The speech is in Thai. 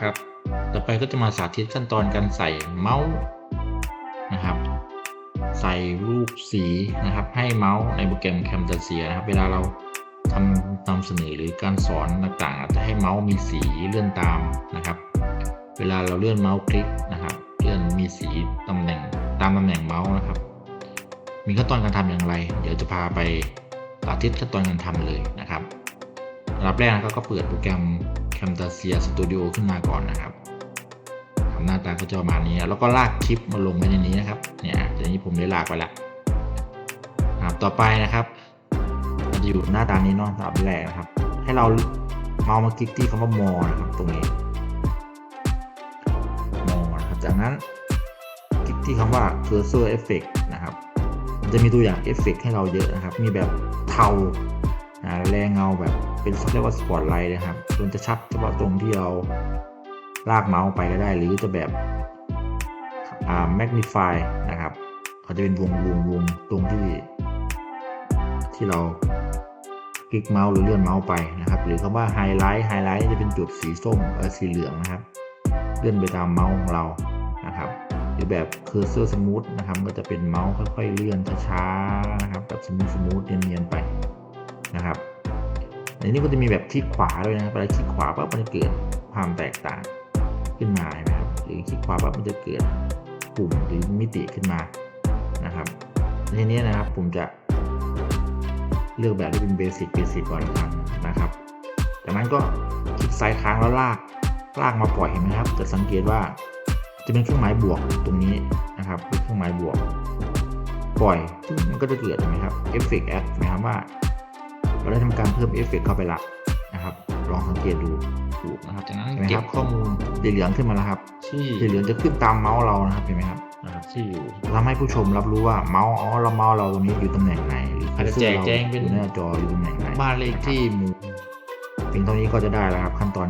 ครับ ต่อไปก็จะมาสาธิตขั้นตอนการใส่เมาส์นะครับ ใส่รูปสีนะครับ ให้เมาส์ในโปรแกรม Camtasia นะครับ เวลาเราทำนำเสนอหรือการสอนต่างๆอาจจะให้เมาส์มีสีเลื่อนตามนะครับ เวลาเราเลื่อนเมาส์คลิกนะครับ เลื่อนมีสีตำแหน่งตามตำแหน่งเมาส์นะครับ มีขั้นตอนการทำอย่างไร เดี๋ยวจะพาไปสาธิตขั้นตอนการทำเลยนะครับอันดับแรกนะครับก็เปิดโปรแกรม Camtasia Studio ขึ้นมาก่อนนะครับหน้าตาก็จะประมาณนี้แล้วก็ลากคลิปมาลงไว้ในนี้นะครับเนี่ยเดี๋ยวนี้ผมได้ลากไปแล้วครับต่อไปนะครับจะอยู่หน้าตานี้เนาะอันดับแรกนะครับ ให้เราเมาส์มาคลิกที่คำว่า more นะครับตรงนี้ more นะครับจากนั้นคลิกที่คำว่า cursor effect นะครับมันจะมีตัวอย่างเอฟเฟกให้เราเยอะนะครับ มีแบบเทาาแรงเงาแบบเป็นเรียกว่าสปอตไลท์นะครับมันจะชัดเฉพาะตรงที่เราลากเมาส์ไปก็ได้ หรือจะแบบอ่าแมกนิฟายนะครับเขาจะเป็นวงวงวงตรงที่ ที่เราคลิกเมาส์หรือเลื่อนเมาส์ไปนะครับ หรือคำว่าไฮไลท์ไฮไลท์จะเป็นจุดสีส้มเออสีเหลืองนะครับ เลื่อนไปตามเมาส์ของเรานะครับหรือแบบ cursor smooth นะครับก็จะเป็นเมาส์ค่อยๆเลื่อนช้าๆนะครับแบบสมูทสมูทเนนี้ก็จะมีแบบคลิกขวาด้วยนะครับเวลาคลิกขวาปั๊บมันจะเกิดความแตกต่างขึ้นมาเห็นะครับหรือคลิกขวาปั๊บมันจะเกิดปุ่มหรือมิติขึ้นมานะครับในนี้นะครับผมจะเลือกแบบที่เป็นเบสิกเบสิกก่อนครับนะครับ จากนั้นก็คลิกซ้ายค้างแล้วลากลากมาปล่อยเห็นไหมครับ จะสังเกตว่าจะเป็นเครื่องหมายบวกตรงนี้นะครับเป็นเครื่องหมายบวก ปล่อยมันก็จะเกิดเห็นไหมครับเอฟเฟกต์แอดนะครับว่า เราได้ทำการเพิ่มเอฟเฟกต์เข้าไปละนะครับ ลองสังเกตดูถูกนะครับจากนั้นเห็นไหมเก็ครับบข้อมูลสีเหลืองขึ้นมาแล้วครับที่สีเหลืองจะขึ้นตามเมาส์เรานะครับเห็นไหมครับนะครับที่อยู่ทำให้ผู้ชมรับรู้ว่าเมาส์อ๋อเราเมาส์เราตรงนี้อยู่ตำแหน่งไหนหรืออาจจะแจกแจงเป็นอยู่หน้าจออยู่ตำแหน่งไหนบ้านเลขที่หมู่เพียงเท่านี้ก็จะได้แล้วครับขั้นตอน